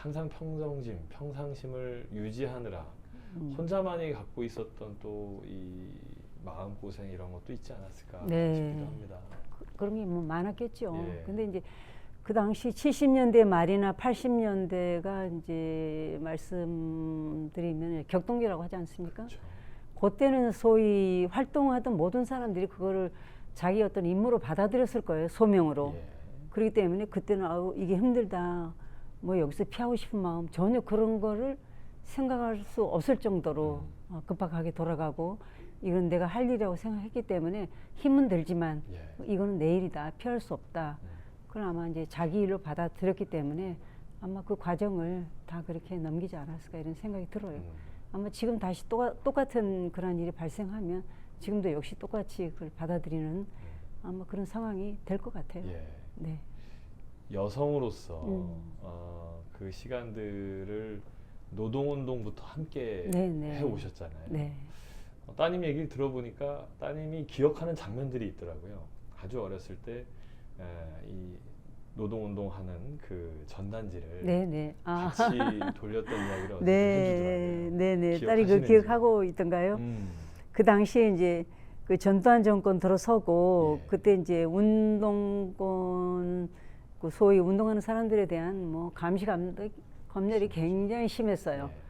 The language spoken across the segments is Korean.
항상 평정심, 평상심을 유지하느라 음. 혼자만이 갖고 있었던 또 이 마음 고생 이런 것도 있지 않았을까 네. 싶기도 합니다. 그런 게 뭐 많았겠죠. 예. 근데 이제 그 당시 70년대 말이나 80년대가 이제 말씀드리면 격동기라고 하지 않습니까? 그렇죠. 그때는 소위 활동하던 모든 사람들이 그거를 자기 어떤 임무로 받아들였을 거예요. 소명으로. 예. 그렇기 때문에 그때는 아우 이게 힘들다. 뭐 여기서 피하고 싶은 마음 전혀 그런 거를 생각할 수 없을 정도로 음. 어, 급박하게 돌아가고 이건 내가 할 일이라고 생각했기 때문에 힘은 들지만 예. 이거는 내 일이다 피할 수 없다. 음. 그건 아마 이제 자기 일로 받아들였기 때문에 아마 그 과정을 다 그렇게 넘기지 않았을까 이런 생각이 들어요. 음. 아마 지금 다시 똑, 똑같은 그런 일이 발생하면 지금도 역시 똑같이 그걸 받아들이는 아마 그런 상황이 될 것 같아요. 예. 네. 여성으로서 음. 어, 그 시간들을 노동운동부터 함께 네, 네. 해 오셨잖아요. 네. 어, 따님 얘기를 들어보니까 따님이 기억하는 장면들이 있더라고요. 아주 어렸을 때 이 노동운동하는 그 전단지를 네, 네. 아. 같이 돌렸던 이야기를 네, 해주더라고요. 네, 네. 딸이 그. 기억하고 있던가요? 음. 그 당시에 이제 그 전두환 정권 들어서고 예. 그때 이제 운동권 그 소위 운동하는 사람들에 대한 뭐 감시 감독 검열이 굉장히 심했어요. 예.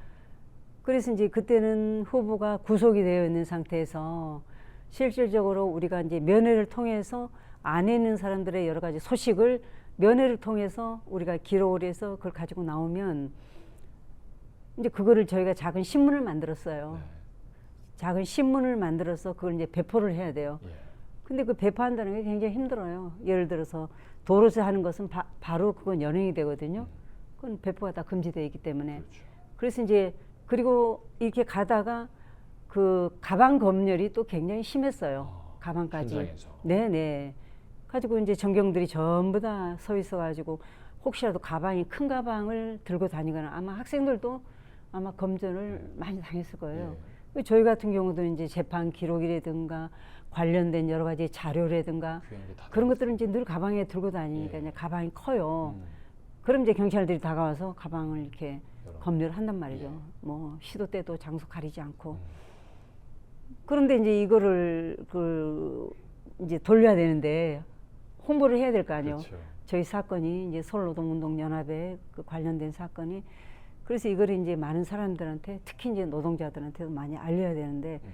그래서 이제 그때는 후보가 구속이 되어 있는 상태에서 실질적으로 우리가 이제 면회를 통해서 안에 있는 사람들의 여러 가지 소식을 면회를 통해서 우리가 기록을 해서 그걸 가지고 나오면 이제 그거를 저희가 작은 신문을 만들었어요. 네. 작은 신문을 만들어서 그걸 이제 배포를 해야 돼요. 예. 근데 그 배포한다는 게 굉장히 힘들어요. 예를 들어서 도로에서 하는 것은 바, 로 그건 연행이 되거든요. 그건 배포가 다 금지되어 있기 때문에. 그렇죠. 그래서 이제 그리고 이렇게 가다가 그 가방 검열이 또 굉장히 심했어요. 아, 가방까지. 현장에서. 네네. 가지고 이제 전경들이 전부 다 서 있어가지고 혹시라도 가방이 큰 가방을 들고 다니거나 아마 학생들도 아마 검전을 많이 당했을 거예요. 예. 저희 같은 경우도 이제 재판 기록이라든가 관련된 여러 가지 자료라든가 게다 그런 것들은 이제 늘 가방에 들고 다니니까 예. 이제 가방이 커요. 음. 그럼 이제 경찰들이 다가와서 가방을 이렇게 검열을 한단 말이죠. 예. 뭐 시도 때도 장소 가리지 않고. 음. 그런데 이제 이거를 그 이제 돌려야 되는데 홍보를 해야 될 거 아니에요. 그렇죠. 저희 사건이 이제 서울노동운동연합에 그 관련된 사건이 그래서 이거를 이제 많은 사람들한테 특히 이제 노동자들한테도 많이 알려야 되는데 음.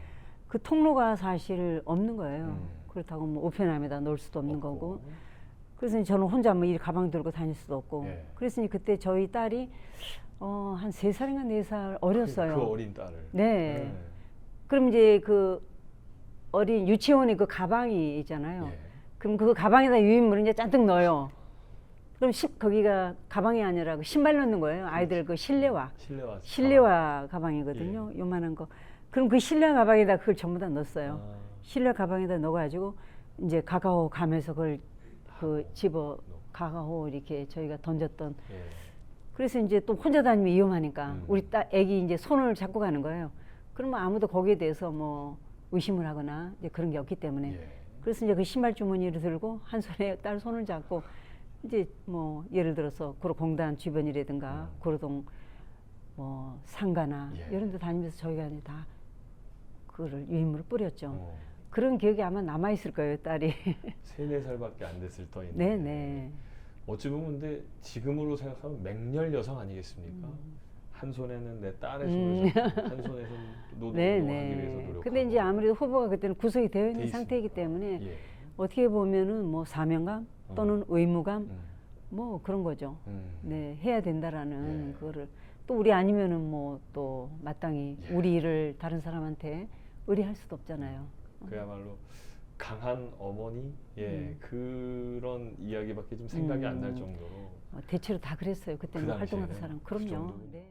그 통로가 사실 없는 거예요. 음. 그렇다고 뭐 우편함에다 놓을 수도 없는 없고. 거고. 그래서 저는 혼자 뭐이 가방 들고 다닐 수도 없고. 예. 그래서 그때 저희 딸이 어, 한 세 살인가 네 살 어렸어요. 그, 그 어린 딸을. 네. 그럼 이제 그 어린 유치원에 그 가방이 있잖아요. 예. 그럼 그 가방에다 유인물을 이제 잔뜩 넣어요. 그럼 시, 거기가 가방이 아니라 그 신발 넣는 거예요. 아이들 그 실내화. 실내화. 실내화 가방 이거든요. 요만한 거. 그럼 그 실내 가방에다 그걸 전부 다 넣었어요. 아, 실내 가방에다 넣어가지고 이제 가가오 가면서 그걸 그 집어. 가가오 이렇게 저희가 던졌던. 예. 그래서 이제 또 혼자 다니면 위험하니까 음. 우리 딸 애기 이제 손을 잡고 가는 거예요. 그러면 아무도 거기에 대해서 뭐 의심을 하거나 이제 그런 게 없기 때문에 예. 그래서 이제 그 신발 주머니를 들고 한 손에 딸 손을 잡고 이제 뭐 예를 들어서 구로공단 주변이라든가 음. 구로동 뭐 상가나 예. 이런 데 다니면서 저희가 이제 다 그거를 유인물을 뿌렸죠. 어, 그런 기억이 아마 남아 있을 거예요, 딸이. 세네 살밖에 안 됐을 터인데. 네, 네. 어찌 보면 근데 지금으로 생각하면 맹렬 여성 아니겠습니까? 한 손에는 내 딸의 음. 손을 잡고 한 손에서는 노동을 네, 하기 위해서 네. 노력하고. 근데 이제 아무래도 후보가 그때는 구속이 되어 있는 돼 상태이기. 때문에 예. 어떻게 보면은 뭐 사명감 또는 의무감 음. 뭐 그런 거죠. 음. 네, 해야 된다라는 예. 그거를 또 우리 아니면은 뭐 또 마땅히 예. 우리 일을 다른 사람한테 의뢰할 수도 없잖아요. 그야말로 강한 어머니 예 음. 그런 이야기밖에 좀 생각이 안날 음. 정도로 어, 대체로 다 그랬어요. 그때는 그 활동하던 사람. 그 그럼요. 네.